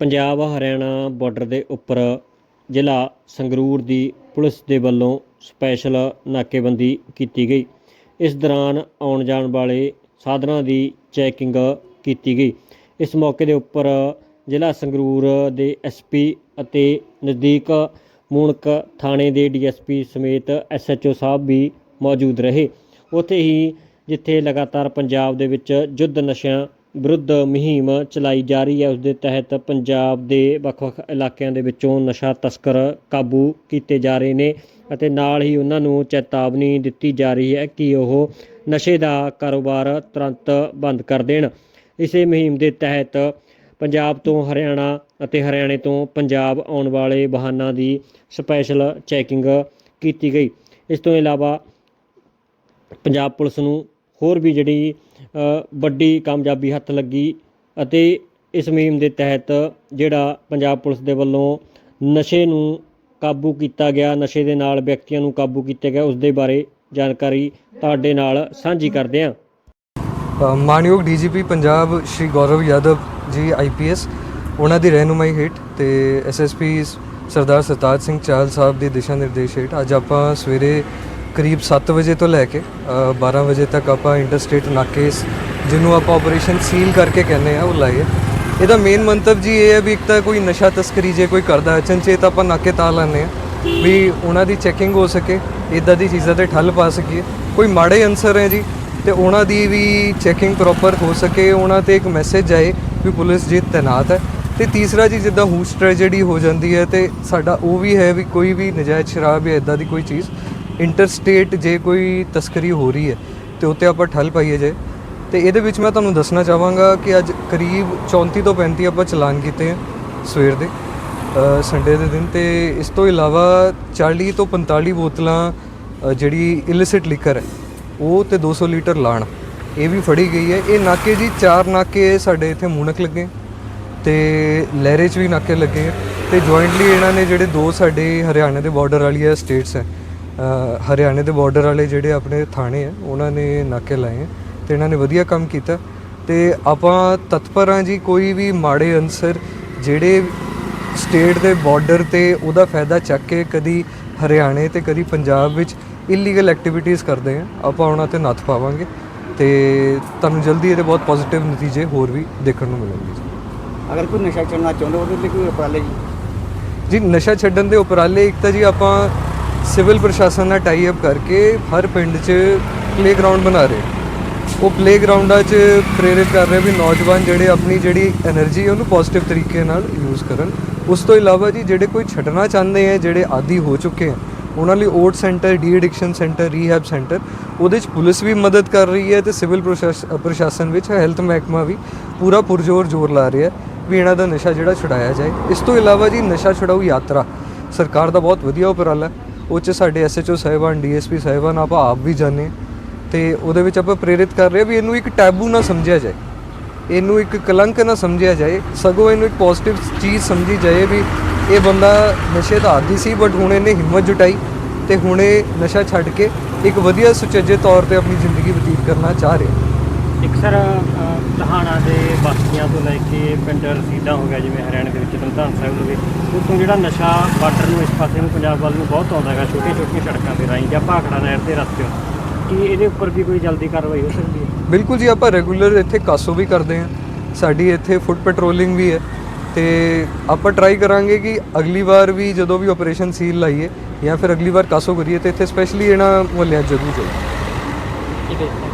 Punjab Haryana border ਦੇ ਉੱਪਰ ਜ਼ਿਲ੍ਹਾ ਸੰਗਰੂਰ ਦੀ ਪੁਲਿਸ ਦੇ ਵੱਲੋਂ ਸਪੈਸ਼ਲ ਨਾਕੇਬੰਦੀ ਕੀਤੀ ਗਈ। ਇਸ ਦੌਰਾਨ ਆਉਣ ਜਾਣ ਵਾਲੇ ਸਾਧਨਾਂ ਦੀ ਚੈਕਿੰਗ ਕੀਤੀ ਗਈ। ਇਸ ਮੌਕੇ ਦੇ ਉੱਪਰ ਜ਼ਿਲ੍ਹਾ ਸੰਗਰੂਰ ਦੇ ਐਸਪੀ ਅਤੇ ਨਜ਼ਦੀਕ ਮੂਣਕ ਥਾਣੇ ਦੇ ਡੀਐਸਪੀ ਸਮੇਤ ਐਸਐਚਓ ਸਾਹਿਬ ਵੀ ਮੌਜੂਦ ਰਹੇ। ਉੱਥੇ ਹੀ ਜਿੱਥੇ ਲਗਾਤਾਰ ਪੰਜਾਬ ਦੇ ਵਿੱਚ ਯੁੱਧ ਨਸ਼ਿਆਂ ਵਿਰੁੱਧ ਮੁਹਿੰਮ ਚਲਾਈ ਜਾ ਰਹੀ ਹੈ। ਉਸ ਦੇ ਤਹਿਤ ਪੰਜਾਬ ਦੇ ਵੱਖ-ਵੱਖ ਇਲਾਕਿਆਂ ਦੇ ਵਿੱਚੋਂ ਨਸ਼ਾ ਤਸਕਰ ਕਾਬੂ ਕੀਤੇ ਜਾ ਰਹੇ ਨੇ ਅਤੇ ਨਾਲ ਹੀ ਉਹਨਾਂ ਨੂੰ ਚੇਤਾਵਨੀ ਦਿੱਤੀ ਜਾ ਰਹੀ ਹੈ ਕਿ ਉਹ ਨਸ਼ੇ ਦਾ ਕਾਰੋਬਾਰ ਤੁਰੰਤ ਬੰਦ ਕਰ ਦੇਣ। ਇਸੇ ਮੁਹਿੰਮ ਦੇ ਤਹਿਤ ਪੰਜਾਬ ਤੋਂ ਹਰਿਆਣਾ ਅਤੇ ਹਰਿਆਣੇ ਤੋਂ ਪੰਜਾਬ ਆਉਣ ਵਾਲੇ ਵਾਹਨਾਂ ਦੀ ਸਪੈਸ਼ਲ ਚੈਕਿੰਗ ਕੀਤੀ ਗਈ। ਇਸ ਤੋਂ ਇਲਾਵਾ ਪੰਜਾਬ ਪੁਲਿਸ ਨੂੰ ਹੋਰ ਵੀ ਜਿਹੜੀ ਵੱਡੀ ਕਾਮਯਾਬੀ ਹੱਥ ਲੱਗੀ ਅਤੇ ਇਸ ਮੁਹਿੰਮ ਦੇ ਤਹਿਤ ਜਿਹੜਾ ਪੰਜਾਬ ਪੁਲਿਸ ਦੇ ਵੱਲੋਂ ਨਸ਼ੇ ਨੂੰ ਕਾਬੂ ਕੀਤਾ ਗਿਆ ਨਸ਼ੇ ਦੇ ਨਾਲ ਵਿਅਕਤੀਆਂ ਨੂੰ ਕਾਬੂ ਕੀਤਾ ਗਿਆ ਉਸ ਦੇ ਬਾਰੇ ਜਾਣਕਾਰੀ ਤੁਹਾਡੇ ਨਾਲ ਸਾਂਝੀ ਕਰਦੇ ਹਾਂ। ਅ, ਮਾਨਯੋਗ ਡੀਜੀਪੀ ਪੰਜਾਬ ਸ਼੍ਰੀ ਗੌਰਵ ਯਾਦਵ ਜੀ ਆਈਪੀਐਸ ਉਹਨਾਂ ਦੀ ਰਹਿਨੁਮਾਈ ਹੇਠ ਤੇ ਐਸਐਸਪੀ ਸਰਦਾਰ ਸਰਤਾਜ ਸਿੰਘ ਚਾਹਲ ਸਾਹਿਬ ਦੇ ਦਿਸ਼ਾ ਨਿਰਦੇਸ਼ ਹੇਠ ਅੱਜ ਆਪਾਂ ਸਵੇਰੇ ਕਰੀਬ 7 ਵਜੇ ਤੋਂ ਲੈ ਕੇ ਅ, 12 ਵਜੇ ਤੱਕ ਆਪਾਂ ਇੰਟਰਸਟੇਟ ਨਾਕੇ ਜਿਹਨੂੰ ਆਪਾਂ ਆਪਰੇਸ਼ਨ ਸੀਲ ਕਰਕੇ ਕਹਿੰਦੇ ਆ ਉਹ ਲਾਏ ਇਹਦਾ ਮੇਨ ਮੰਤਵ ਜੀ ਇਹ ਹੈ ਵੀ ਇੱਕ ਤਾਂ ਕੋਈ ਨਸ਼ਾ ਤਸਕਰੀ ਜੇ ਕੋਈ ਕਰਦਾ ਹੈ ਚੰਚੇਤ ਆਪਾਂ ਨਾਕੇ ਤਾਂ ਲਾਉਂਦੇ ਆ ਵੀ ਉਹਨਾਂ ਦੀ ਚੈਕਿੰਗ ਹੋ ਸਕੇ ਇਦਾਂ ਦੀ ਚੀਜ਼ਾਂ ਤੇ ਠੱਲ ਪਾ ਸਕੀਏ। ਕੋਈ ਮਾੜੇ ਅਨਸਰ ਹੈ ਜੀ ਤੇ ਉਹਨਾਂ ਦੀ ਵੀ ਚੈਕਿੰਗ ਪ੍ਰੋਪਰ ਹੋ ਸਕੇ ਉਹਨਾਂ ਤੇ ਇੱਕ ਮੈਸੇਜ ਆਏ ਵੀ ਪੁਲਿਸ ਜੀ ਤੈਨਾਤ ਹੈ। ਤੇ ਤੀਸਰਾ ਜੀ ਜਿੱਦਾਂ ਹੂਸ ਟ੍ਰੈਜੇਡੀ ਹੋ ਜਾਂਦੀ ਹੈ ਤੇ ਸਾਡਾ ਉਹ ਵੀ ਹੈ ਵੀ ਕੋਈ ਵੀ ਨਜਾਇਜ਼ ਸ਼ਰਾਬ ਜਾਂ ਇਦਾਂ ਦੀ ਕੋਈ ਚੀਜ਼ ਇੰਟਰਸਟੇਟ ਜੇ ਕੋਈ ਤਸਕਰੀ ਹੋ ਰਹੀ ਹੈ ਤੇ ਉੱਤੇ ਆਪਾਂ ਠੱਲ ਪਾਈਏ ਜੇ, ਤੇ ਇਹਦੇ ਵਿੱਚ ਮੈਂ ਤੁਹਾਨੂੰ ਦੱਸਣਾ ਚਾਹਾਂਗਾ ਕਿ ਅੱਜ ਕਰੀਬ 34 ਤੋਂ 35 ਆਪਾਂ ਚਲਾਨ ਕੀਤੇ ਆ ਸਵੇਰ ਦੇ ਸੰਡੇ ਦੇ ਦਿਨ ਤੇ ਇਸ ਤੋਂ ਇਲਾਵਾ 40 ਤੋਂ 45 ਬੋਤਲਾਂ ਜਿਹੜੀ ਇਲਿਸਿਟ ਲਿਕਰ ਹੈ, ਉਹ ਤੇ 200 ਲੀਟਰ ਲਾਣ, ਇਹ ਵੀ ਫੜੀ ਗਈ ਹੈ। ਇਹ ਨਾਕੇ ਜੀ, ਚਾਰ ਨਾਕੇ ਸਾਡੇ ਇੱਥੇ ਮੂਣਕ ਲੱਗੇ ਤੇ ਲਹਿਰੇ 'ਚ ਵੀ ਨਾਕੇ ਲੱਗੇ ਹੈ ਤੇ ਜੁਆਇੰਟਲੀ ਇਹਨਾਂ ਨੇ ਜਿਹੜੇ ਦੋ ਸਾਡੇ ਹਰਿਆਣਾ ਦੇ ਬਾਰਡਰ ਵਾਲੀਆਂ ਸਟੇਟਸ ਹੈ ਹਰਿਆਣੇ ਦੇ ਬਾਰਡਰ ਵਾਲੇ ਜਿਹੜੇ ਆਪਣੇ ਥਾਣੇ ਹੈ ਉਹਨਾਂ ਨੇ ਨਾਕੇ ਲਾਏ ਹੈ ਤੇ ਇਹਨਾਂ ਨੇ ਵਧੀਆ ਕੰਮ ਕੀਤਾ। ਤੇ ਆਪਾਂ ਤਤਪਰ ਹਾਂ ਜੀ ਕੋਈ ਵੀ ਮਾੜੇ ਅਨਸਰ ਜਿਹੜੇ ਸਟੇਟ ਦੇ ਬਾਰਡਰ ਤੇ ਉਹਦਾ ਫਾਇਦਾ ਚੱਕ ਕੇ ਕਦੀ ਹਰਿਆਣੇ ਤੇ ਕਦੀ ਪੰਜਾਬ ਵਿੱਚ ਇਲੀਗਲ ਐਕਟੀਵਿਟੀਜ਼ ਕਰਦੇ ਆ ਆਪਾਂ ਉਹਨਾਂ ਤੇ ਨੱਥ ਪਾਵਾਂਗੇ ਤੇ ਤੁਹਾਨੂੰ ਜਲਦੀ ਇਹਦੇ ਬਹੁਤ ਪੋਜ਼ਿਟਿਵ ਨਤੀਜੇ ਹੋਰ ਵੀ ਦੇਖਣ ਨੂੰ ਮਿਲਣਗੇ ਜੀ। ਅਗਰ ਕੋਈ ਨਸ਼ਾ ਛੱਡਣਾ ਚਾਹੁੰਦਾ ਉਹਦੇ ਲਈ ਕੋਈ ਉਪਰਾਲੇ ਜੀ? ਜੀ ਨਸ਼ਾ ਛੱਡਣ ਦੇ ਉਪਰਾਲੇ ਇੱਕ ਤਾਂ ਜੀ ਆਪਾਂ ਸਿਵਲ ਪ੍ਰਸ਼ਾਸਨ ਨਾਲ ਟਾਈ ਅਪ ਕਰਕੇ ਹਰ ਪਿੰਡ 'ਚ ਪਲੇਗਰਾਉਂਡ ਬਣਾ ਰਹੇ। ਉਹ ਪਲੇਗਰਾਉਂਡਾਂ 'ਚ ਪ੍ਰੇਰਿਤ ਕਰ ਰਹੇ ਵੀ ਨੌਜਵਾਨ ਜਿਹੜੇ ਆਪਣੀ ਜਿਹੜੀ એનર્ਜੀ ਉਹਨੂੰ ਪੋਜ਼ਿਟਿਵ ਤਰੀਕੇ ਨਾਲ ਯੂਜ਼ ਕਰਨ। ਉਸ ਤੋਂ ਇਲਾਵਾ ਜੀ ਜਿਹੜੇ ਕੋਈ ਛੱਡਣਾ ਚਾਹੁੰਦੇ ਆ, ਜਿਹੜੇ ਆਦੀ ਹੋ ਚੁੱਕੇ ਆ, ਉਹਨਾਂ ਲਈ OOAT centre de addiction centre rehab centre ਉਹਦੇ ਵਿੱਚ ਪੁਲਿਸ ਵੀ ਮਦਦ ਕਰ ਰਹੀ ਹੈ ਤੇ ਸਿਵਲ ਪ੍ਰਸ਼ਾਸਨ ਵਿੱਚ ਹੈਲਥ ਮਹਿਕਮਾ ਵੀ ਪੂਰਾ ਪੁਰਜ਼ੋਰ ਜ਼ੋਰ ਲਾ ਰਿਹਾ ਵੀ ਇਹਨਾਂ ਦਾ ਨਸ਼ਾ ਜਿਹੜਾ ਛੁਡਾਇਆ ਜਾਏ। ਇਸ ਤੋਂ ਇਲਾਵਾ ਜੀ ਨਸ਼ਾ ਛੁਡਾਊ ਯਾਤਰਾ। ਸਰਕਾਰ ਦਾ ਬਹੁਤ ਵਧੀਆ ਉਪਰਾਲਾ। ਹੈ ਉਹ 'ਚ ਸਾਡੇ ਐਸਐਚਓ ਸਾਹਿਬਾਨ ਡੀਐਸਪੀ ਸਾਹਿਬਾਨ ਆਪਾਂ ਆਪ ਵੀ ਜਾਣੇ ਤੇ ਉਹਦੇ ਵਿੱਚ ਆਪਾਂ ਪ੍ਰੇਰਿਤ ਕਰ ਰਹੇ ਹਾਂ ਵੀ ਇਹਨੂੰ ਇੱਕ ਟੈਬੂ ਨਾ ਸਮਝਿਆ ਜਾਏ। ਇਹਨੂੰ ਇੱਕ ਕਲੰਕ ਨਾ ਸਮਝਿਆ ਜਾਏ। ਸਗੋਂ ਇਹਨੂੰ ਇੱਕ ਪੋਜ਼ਿਟਿਵ ਚੀਜ਼ ਸਮਝੀ ਜਾਏ ਵੀ ਇਹ ਬੰਦਾ ਨਸ਼ੇ ਦਾ ਆਦੀ ਸੀ ਬਟ ਹੁਣ ਇਹਨੇ ਹਿੰਮਤ ਜੁਟਾਈ ਤੇ ਹੁਣ ਇਹ ਨਸ਼ਾ ਛੱਡ ਕੇ ਇੱਕ ਵਧੀਆ ਸੁਚੱਜੇ ਤੌਰ ਤੇ ਆਪਣੀ ਜ਼ਿੰਦਗੀ ਬਤੀਤ ਕਰਨਾ ਚਾਹ ਰਿਹਾ। ਇੱਕ ਸਰ ਤਹਾਣਾ ਦੇ ਬਸਤੀਆਂ ਤੋਂ ਲੈ ਕੇ ਪਿੰਡ ਰਸੀਦਾ ਹੋ ਗਿਆ ਜਿਵੇਂ ਹਰਿਆਣੇ ਦੇ ਵਿੱਚ ਤਰਨਤਾਰਨ ਸਾਹਿਬ ਹੋਵੇ ਉੱਥੋਂ ਜਿਹੜਾ ਨਸ਼ਾ ਬਾਰਡਰ ਨੂੰ ਇਸ ਪਾਸੇ ਨੂੰ ਪੰਜਾਬ ਵੱਲ ਨੂੰ ਬਹੁਤ ਆਉਂਦਾ ਹੈਗਾ ਛੋਟੀਆਂ ਛੋਟੀਆਂ ਸੜਕਾਂ ਤੇ ਰਾਹੀਂ ਜਾਂ ਭਾਖੜਾ ਨਹਿਰ ਦੇ ਰਸਤੇ ਕੀ ਇਹਦੇ ਉੱਪਰ ਵੀ ਕੋਈ ਜਲਦੀ ਕਾਰਵਾਈ ਹੋ ਸਕਦੀ ਹੈ? ਬਿਲਕੁਲ ਜੀ ਆਪਾਂ ਰੈਗੂਲਰ ਇੱਥੇ ਕਾਸੋ ਵੀ ਕਰਦੇ ਹਾਂ। ਸਾਡੀ ਇੱਥੇ ਫੁੱਟ ਪੈਟਰੋਲਿੰਗ ਵੀ ਹੈ ਤੇ ਆਪਾਂ ਟਰਾਈ ਕਰਾਂਗੇ ਕਿ ਅਗਲੀ ਵਾਰ ਵੀ ਜਦੋਂ ਵੀ ਆਪਰੇਸ਼ਨ ਸੀਲ ਲਾਈਏ ਜਾਂ ਫਿਰ ਅਗਲੀ ਵਾਰ ਕਾਸੋ ਕਰੀਏ ਤੇ ਇੱਥੇ ਸਪੈਸ਼ਲੀ ਇਹਨਾਂ ਮੁਹੱਲਿਆਂ ਜ਼ਰੂਰ ਜਾਈਏ। ਠੀਕ ਹੈ